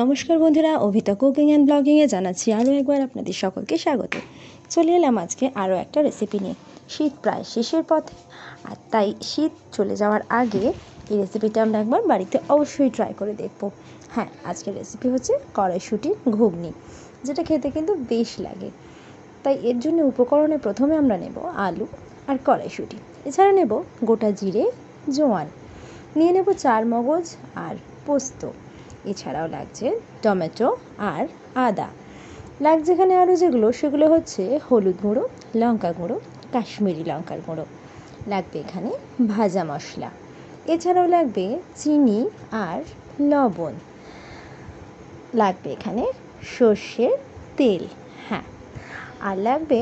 নমস্কার বন্ধুরা, অভিতা cooking and ব্লগিংয়ে জানাচ্ছি আরও একবার আপনাদের সকলকে স্বাগত। চলে এলাম আজকে আরও একটা রেসিপি নিয়ে। শীত প্রায় শেষের পথে, আর তাই শীত চলে যাওয়ার আগে এই রেসিপিটা আমরা একবার বাড়িতে অবশ্যই ট্রাই করে দেখব। হ্যাঁ আজকের রেসিপি হচ্ছে কড়াইশুটির ঘুগনি, যেটা খেতে কিন্তু বেশ লাগে। তাই এর জন্য উপকরণে প্রথমে আমরা নেব আলু আর কড়াইশুটি। এছাড়া নেব গোটা জিরে, জোয়ান। নিয়ে নেব চার মগজ আর পোস্ত। এছাড়াও লাগছে টমেটো আর আদা। লাগছে এখানে আরও যেগুলো, সেগুলো হচ্ছে হলুদ গুঁড়ো, লঙ্কা গুঁড়ো, কাশ্মীরি লঙ্কার গুঁড়ো। লাগবে এখানে ভাজা মশলা। এছাড়াও লাগবে চিনি আর লবণ। লাগবে এখানে সর্ষের তেল হ্যাঁ। আর লাগবে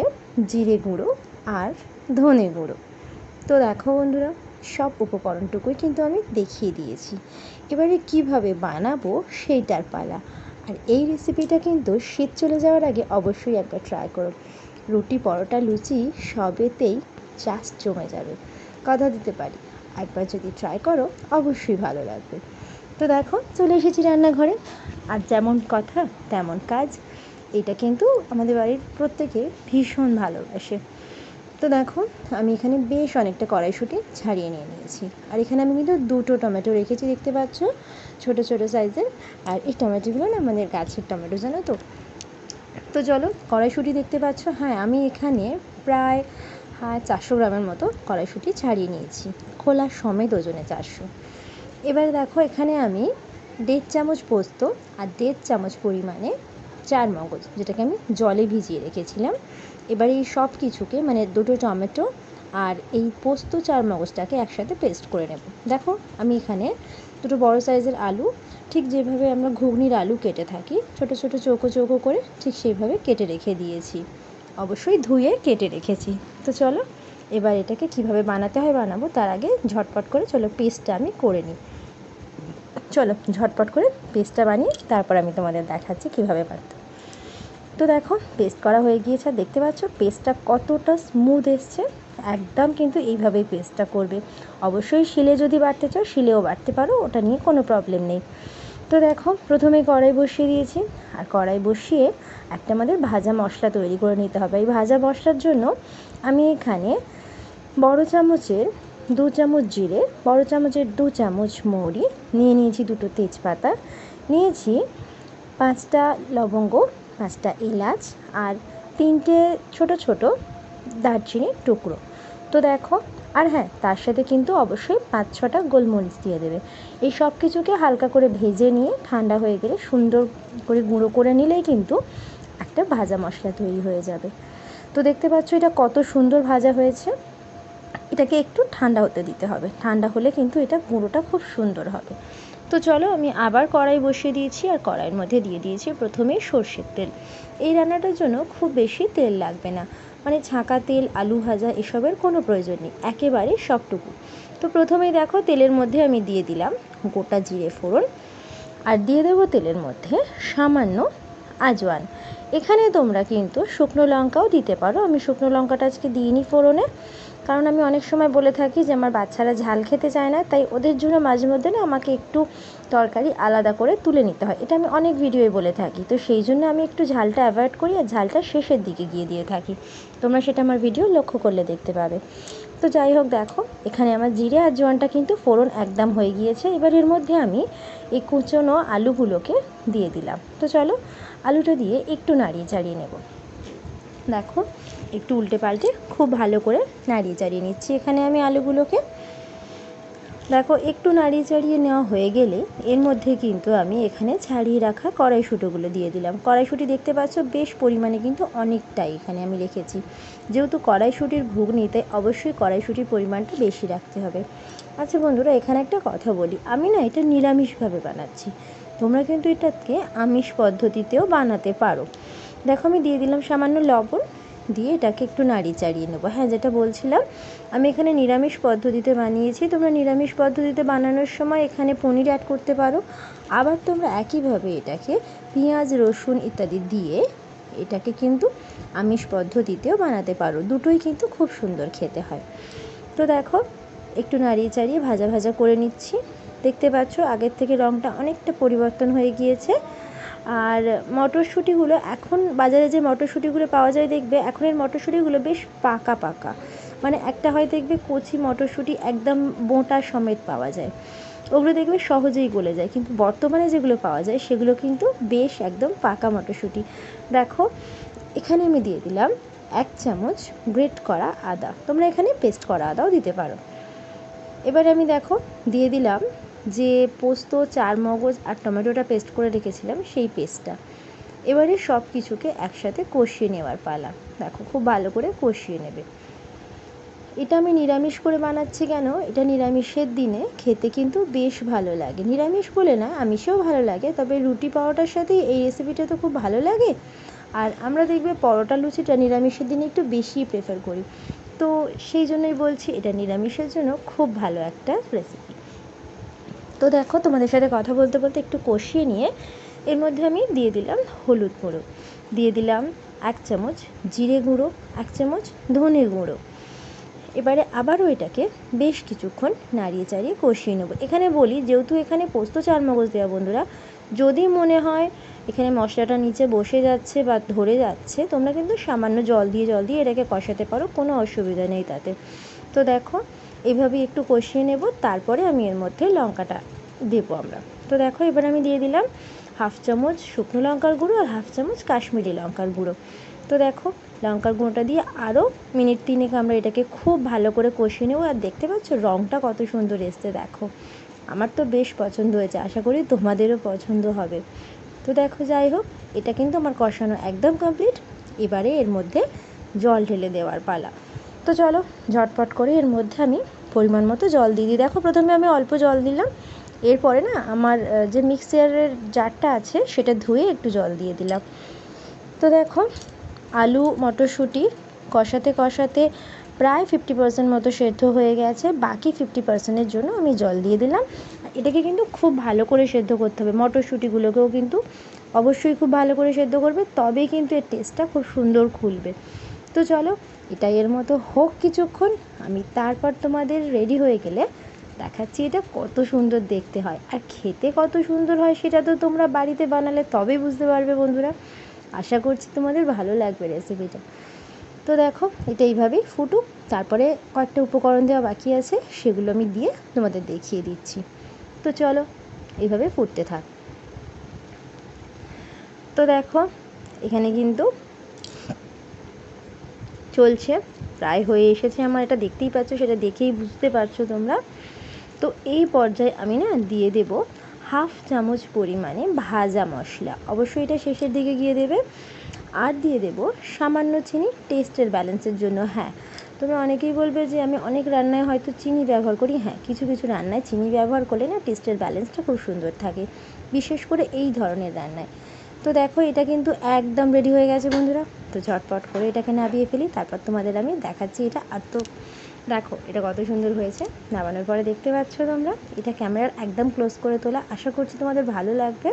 জিরে গুঁড়ো আর ধনে গুঁড়ো। তো দেখো বন্ধুরা সব উপকরণটুকুই কিন্তু আমি দেখিয়ে দিয়েছি। এবারে কীভাবে বানাবো সেইটার পালা। আর এই রেসিপিটা কিন্তু শীত চলে যাওয়ার আগে অবশ্যই একবার ট্রাই করো। রুটি, পরোটা, লুচি সবেতেই চাষ জমে যাবে। কথা দিতে পারি। একবার যদি ট্রাই করো, অবশ্যই ভালো লাগবে। তো দেখো, চলে এসেছি রান্নাঘরে। আর যেমন কথা, তেমন কাজ। এটা কিন্তু আমাদের বাড়ির প্রত্যেকে ভীষণ ভালোবাসে। তো দেখো, আমি এখানে বেশ অনেকটা কড়াইশুঁটি ছাড়িয়ে নিয়ে নিয়েছি। আর এখানে আমি কিন্তু দুটো টমেটো রেখেছি, দেখতে পাচ্ছ? ছোট ছোট সাইজের। আর এই টমেটোগুলো না আমাদের গাছের টমেটো, জানো তো? তো চলো, কড়াইশুঁটি দেখতে পাচ্ছ? হ্যাঁ আমি এখানে প্রায় হ্যাঁ চারশো গ্রামের মতো কড়াইশুঁটি ছাড়িয়ে নিয়েছি। খোলা সমেত ওজনে চারশো। এবার দেখো, এখানে আমি দেড় চামচ পোস্ত আর দেড় চামচ পরিমাণে চার মগজ, যেটাকে আমি জলে ভিজিয়ে রেখেছিলাম। এবার এই সব কিছুকে মানে দুটো টমেটো আর এই পোস্ত চার মগজটাকে একসাথে পেস্ট করে নেব। দেখো, আমি এখানে দুটো বড় সাইজের আলু, ঠিক যেভাবে আমরা ঘুগনির আলু কেটে থাকি, ছোট ছোট চৌকো চৌকো করে ঠিক সেইভাবে কেটে রেখে দিয়েছি। অবশ্যই ধুয়ে কেটে রেখেছি। তো চলো, এবার এটাকে কীভাবে বানাতে হয় বানাবো, তার আগে ঝটপট করে চলো পেস্টটা আমি করে নিই। চলো ঝটপট করে পেস্টটা বানিয়ে তারপর আমি তোমাদের দেখাচ্ছি কীভাবে বানাতে তো দেখো পেস্ট করা হয়ে গিয়েছে। দেখতে পাচ্ছ পেস্টটা কতটা স্মুথ এসছে। একদম কিন্তু এইভাবেই পেস্টটা করবে। অবশ্যই শিলে যদি বাড়তে চাও, শিলেও বাড়তে পারো, ওটা নিয়ে কোনো প্রবলেম নেই। তো দেখো, প্রথমে কড়াই বসিয়ে দিয়েছি। আর কড়াই বসিয়ে একটা আমাদের ভাজা মশলা তৈরি করে নিতে হবে। এই ভাজা মশলার জন্য আমি এখানে বড় চামচের দু চামচ জিরে, বড় চামচের দু চামচ মৌরি, নিয়ে নিয়েছি দুটো তেজপাতা, নিয়েছি পাঁচটা লবঙ্গ, পাঁচটা এলাচ আর তিনটে ছোট ছোট দারচিনির টুকরো। তো দেখো, আর হ্যাঁ তার সাথে কিন্তু অবশ্যই পাঁচ ছটা গোলমরিচ দিয়ে দেবে। এই সব কিছুকে হালকা করে ভেজে নিয়ে ঠান্ডা হয়ে গেলে সুন্দর করে গুঁড়ো করে নিলেই কিন্তু একটা ভাজা মশলা তৈরি হয়ে যাবে। তো দেখতে পাচ্ছ এটা কত সুন্দর ভাজা হয়েছে। এটাকে একটু ঠান্ডা হতে দিতে হবে। ঠান্ডা হলে কিন্তু এটা গুঁড়োটা খুব সুন্দর হবে। তো চলো আমি আবার কড়াই বসিয়ে দিয়েছি আর কড়াইয়ের মধ্যে দিয়ে দিয়েছি প্রথমেই সর্ষের তেল। এই রান্নাটার জন্য খুব বেশি তেল লাগবে না। মানে ছাঁকা তেল, আলু ভাজা এসবের কোনো প্রয়োজন নেই। একেবারে সবটুকু। তো প্রথমেই দেখো তেলের মধ্যে আমি দিয়ে দিলাম গোটা জিরে ফোড়ন আর দিয়ে দেবো তেলের মধ্যে সামান্য আজওয়ান। এখানে তোমরা কিন্তু শুকনো লঙ্কাও দিতে পারো। আমি শুকনো লঙ্কাটা আজকে দিইনি ফোড়নে। কারণ আমি অনেক সময় বলে থাকি যে আমার বাচ্চারা ঝাল খেতে চায় না, তাই ওদের জন্য মাঝে মধ্যে না আমাকে একটু তরকারি আলাদা করে তুলে নিতে হয়। এটা আমি অনেক ভিডিওয়ে বলে থাকি। তো সেই জন্য আমি একটু ঝালটা অ্যাভয়েড করি আর ঝালটা শেষের দিকে গিয়ে দিয়ে থাকি। তোমরা সেটা আমার ভিডিও লক্ষ্য করলে দেখতে পাবে। তো যাই হোক, দেখো, এখানে আমার জিরে আর জোয়ানটা কিন্তু ফোড়ন একদম হয়ে গিয়েছে। এবার এর মধ্যে আমি এই কুচনো আলুগুলোকে দিয়ে দিলাম। তো চলো, আলুটা দিয়ে একটু নাড়িয়ে চাড়িয়ে নেব। দেখো একটু উল্টে পাল্টে খুব ভালো করে নাড়িয়ে চাড়িয়ে নিচ্ছি। এখানে আমি আলুগুলোকে দেখো, একটু নাড়িয়ে চাড়িয়ে নেওয়া হয়ে গেলে এর মধ্যে কিন্তু আমি এখানে ছাড়িয়ে রাখা কড়াইশুঁটোগুলো দিয়ে দিলাম। কড়াইশুঁটি দেখতে পাচ্ছ বেশ পরিমাণে কিন্তু অনেকটাই এখানে আমি রেখেছি। যেহেতু কড়াইশুঁটির ঘুগনি তাই অবশ্যই কড়াইশুঁটির পরিমাণটা বেশি রাখতে হবে। আচ্ছা বন্ধুরা, এখানে একটা কথা বলি। আমি না এটা নিরামিষভাবে বানাচ্ছি। তোমরা কিন্তু এটাকে আমিষ পদ্ধতিতেও বানাতে পারো। দেখো, আমি দিয়ে দিলাম সামান্য লবণ। দিয়ে এটাকে একটু নাড়িয়ে চাড়িয়ে নেব। হ্যাঁ যেটা বলছিলাম, আমি এখানে নিরামিষ পদ্ধতিতে বানিয়েছি। তোমরা নিরামিষ পদ্ধতিতে বানানোর সময় এখানে পনির অ্যাড করতে পারো। আবার তোমরা একইভাবে এটাকে পেঁয়াজ, রসুন ইত্যাদি দিয়ে এটাকে কিন্তু আমিষ পদ্ধতিতেও বানাতে পারো। দুটোই কিন্তু খুব সুন্দর খেতে হয়। তো দেখো, একটু নাড়িয়ে চাড়িয়ে ভাজা ভাজা করে নিচ্ছি। দেখতে পাচ্ছ, আগের থেকে রঙটা অনেকটা পরিবর্তন হয়ে গিয়েছে। আর মটরশুঁটিগুলো এখন বাজারে যে মটরশুঁটিগুলো পাওয়া যায় দেখবে এখনের মটরশুঁটিগুলো বেশ পাকা পাকা। মানে একটা হয় দেখবে কচি মটরশুঁটি একদম বোঁটা সমেত পাওয়া যায়। ওগুলো দেখবে সহজেই গলে যায়। কিন্তু বর্তমানে যেগুলো পাওয়া যায়, সেগুলো কিন্তু বেশ একদম পাকা মটরশুঁটি। দেখো, এখানে আমি দিয়ে দিলাম এক চামচ গ্রেট করা আদা। তোমরা এখানে পেস্ট করা আদাও দিতে পারো। এবারে আমি দেখো, দিয়ে দিলাম যে পোস্ত চার মগজ আর টমেটোটা পেস্ট করে রেখেছিলাম, সেই পেস্টটা। এবারে সব কিছুকে একসাথে কষিয়ে নেওয়ার পালা। দেখো, খুব ভালো করে কষিয়ে নেবে। এটা আমি নিরামিষ করে বানাচ্ছি কেন? এটা নিরামিষের দিনে খেতে কিন্তু বেশ ভালো লাগে। নিরামিষ বলে না, আমিষেও ভালো লাগে, তবে রুটি পাওয়াটার সাথে এই রেসিপিটা তো খুব ভালো লাগে। আর আমরা দেখবে পরোটা লুচিটা নিরামিষের দিনে একটু বেশি প্রেফার করি। তো সেই জন্যই বলছি, এটা নিরামিষের জন্য খুব ভালো একটা রেসিপি তো দেখো, তোমাদের সাথে কথা বলতে বলতে একটু কষিয়ে নিয়ে এর মধ্যে আমি দিয়ে দিলাম হলুদ গুঁড়ো। দিয়ে দিলাম এক চামচ জিরে গুঁড়ো, এক চামচ ধনে গুঁড়ো। এবারে আবারও এটাকে বেশ কিছুক্ষণ নাড়িয়ে চাড়িয়ে কষিয়ে নেব। এখানে বলি, যেহেতু এখানে পোস্ত চার মগজ দেওয়া বন্ধুরা, যদি মনে হয় এখানে মশলাটা নিচে বসে যাচ্ছে বা ধরে যাচ্ছে, তোমরা কিন্তু সামান্য জল দিয়ে জল দিয়ে এটাকে কষাতে পারো, কোনো অসুবিধা নেই তাতে। তো দেখো এইভাবেই একটু কষিয়ে নেব, তারপরে আমি এর মধ্যে লঙ্কাটা দেবো আমরা। তো দেখো, এবার আমি দিয়ে দিলাম হাফ চামচ শুকনো লঙ্কার গুঁড়ো আর হাফ চামচ কাশ্মীরি লঙ্কার গুঁড়ো। তো দেখো, লঙ্কার গুঁড়োটা দিয়ে আরও মিনিট তিনেক আমরা এটাকে খুব ভালো করে কষিয়ে নেব। আর দেখতে পাচ্ছ রঙটা কত সুন্দর এসছে, দেখো। আমার তো বেশ পছন্দ হয়েছে, আশা করি তোমাদেরও পছন্দ হবে। তো দেখো, যাই হোক, এটা কিন্তু আমার কষানো একদম কমপ্লিট এবারে এর মধ্যে জল ঢেলে দেওয়ার পালা। তো চলো, ঝটপট করে এর মধ্যে আমি পরিমাণ মতো জল দিয়ে দিই। দেখো, প্রথমে আমি অল্প জল দিলাম। এরপরে না, আমার যে মিক্সারের জারটা আছে, সেটা ধুয়ে একটু জল দিয়ে দিলাম। তো দেখো, আলু, মটরশুঁটি কষাতে কষাতে প্রায় ফিফটি পার্সেন্ট মতো সেদ্ধ হয়ে গেছে। বাকি ফিফটি পার্সেন্টের জন্য আমি জল দিয়ে দিলাম। এটাকে কিন্তু খুব ভালো করে সেদ্ধ করতে হবে। মটরশুঁটিগুলোকেও কিন্তু অবশ্যই খুব ভালো করে সেদ্ধ করবে, তবেই কিন্তু এর টেস্টটা খুব সুন্দর খুলবে। তো চলো, এটাই এর মতো হোক কিছুক্ষণ, আমি তারপর তোমাদের রেডি হয়ে গেলে দেখাচ্ছি এটা কত সুন্দর দেখতে হয়। আর খেতে কত সুন্দর হয় সেটা তো তোমরা বাড়িতে বানালে তবেই বুঝতে পারবে বন্ধুরা। আশা করছি তোমাদের ভালো লাগবে রেসিপিটা তো দেখো, এটা এইভাবেই ফুটুক, তারপরে কয়েকটা উপকরণ দেওয়া বাকি আছে, সেগুলো আমি দিয়ে তোমাদের দেখিয়ে দিচ্ছি। তো চলো, এইভাবে ফুটতে থাক। তো দেখো, এখানে কিন্তু চলছে। প্রায় হয়ে এসেছে আমার, এটা দেখতেই পাচ্ছ, সেটা দেখেই বুঝতে পারছ তোমরা। তো এই পর্যায়ে আমি না দিয়ে দেব হাফ চামচ পরিমাণে ভাজা মশলা। অবশ্যই এটা শেষের দিকে গিয়ে দেবে। আর দিয়ে দেব সামান্য চিনি টেস্টের ব্যালেন্সের জন্য হ্যাঁ। তোমরা অনেকেই বলবে যে আমি অনেক রান্নায় হয়তো চিনি ব্যবহার করি হ্যাঁ কিছু কিছু রান্নায় চিনি ব্যবহার করলে না টেস্টের ব্যালেন্সটা খুব সুন্দর থাকে, বিশেষ করে এই ধরনের রান্নায়। তো দেখো, এটা কিন্তু একদম রেডি হয়ে গেছে বন্ধুরা। তো ঝটপট করে এটাকে নাবিয়ে ফেলি, তারপর তোমাদের আমি দেখাচ্ছি এটা। আর তো দেখো, এটা কত সুন্দর হয়েছে। নামানোর পরে দেখতে পাচ্ছ তোমরা, এটা ক্যামেরার একদম ক্লোজ করে তোলা। আশা করছি তোমাদের ভালো লাগবে।